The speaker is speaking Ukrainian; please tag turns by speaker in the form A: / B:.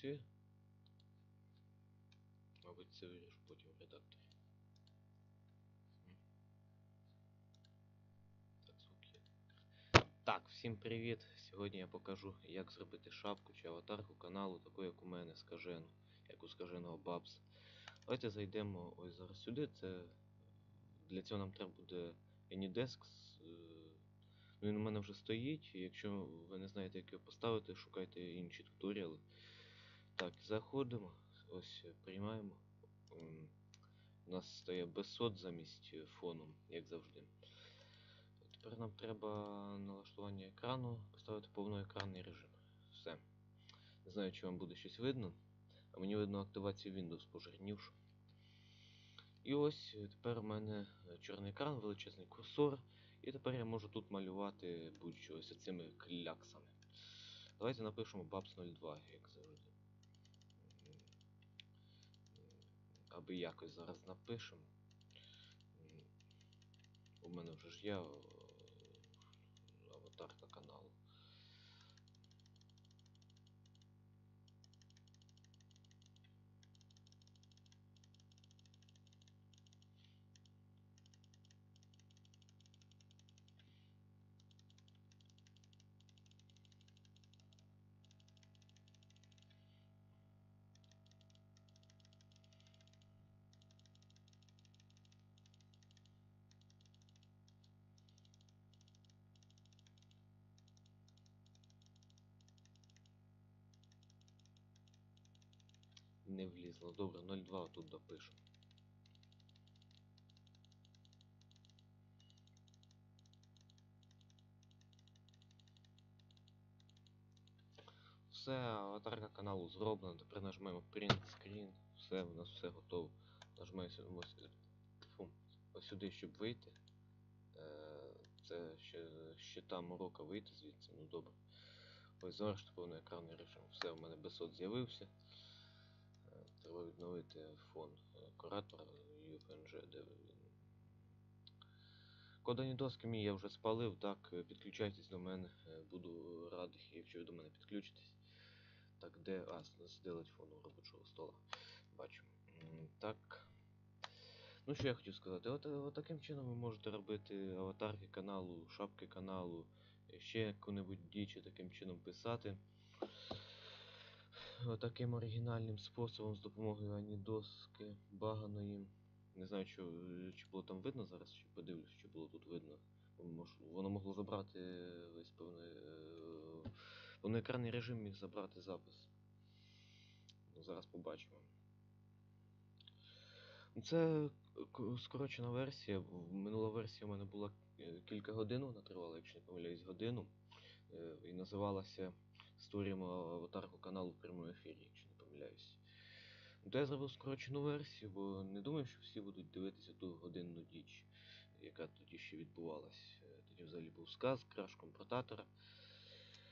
A: працює. Мабуть, це виріжу потім в редакторі. Так, звук є. Так, всім привіт! Сьогодні я покажу, як зробити шапку чи аватарку каналу, таку як у мене, скажену, як у скаженого Бабс. Давайте зайдемо ось зараз сюди. Це для цього нам треба буде Anydesk. е, Ну, він у мене вже стоїть. Якщо ви не знаєте, як його поставити, шукайте інші туторіали. Так, заходимо. Ось е, приймаємо. У нас стає безсот замість е, фону, як завжди. Тепер нам треба налаштування екрану поставити повноекранний режим. Все. Не знаю, чи вам буде щось видно. А мені видно активацію Windows пожирнівшу. І ось е, тепер у мене чорний екран, величезний курсор. І тепер я можу тут малювати будь-що ось цими кляксами. Давайте напишемо Babs 02, як завжди. Аби якось зараз напишемо. У мене вже ж є е, аватарка каналу. Не влізло. Добре, 02 тут допишу. Все, аватарка каналу зроблена. Тепер нажмемо Print Screen. Все, у нас все готово. Нажмемо ось, сюди, щоб вийти. Е, Це ще, ще там урока вийти звідси, ну добре. Ось завершити повноекранний режим. Все, у мене безсот з'явився. Треба відновити фон е, куратора UFNG, де він. Кодані доски мій я вже спалив, так, е, підключайтесь до мене, е, буду радий, якщо ви до мене підключитесь. Так, де. А, сделать фон у робочого стола. Бачу. Так. Ну, що я хотів сказати? От, от таким чином ви можете робити аватарки каналу, шапки каналу, ще яку-небудь дічі таким чином писати. Таким оригінальним способом з допомогою анідоски баганої. Не знаю, що, е, чи було там видно зараз, чи подивлюсь, чи було тут видно. Воно могло забрати весь певний. е, Повноекранний режим міг забрати запис. Ну, зараз побачимо. Ну, Це скорочена версія. Минула версія у мене була е, кілька годин, вона тривала, якщо не помиляюсь, годину. І називалася Створюємо аватарку То я зробив скорочену версію, бо не думаю, що всі будуть дивитися ту годинну діч, яка тоді ще відбувалась. Е, Тоді взагалі був сказ, краш компротатора.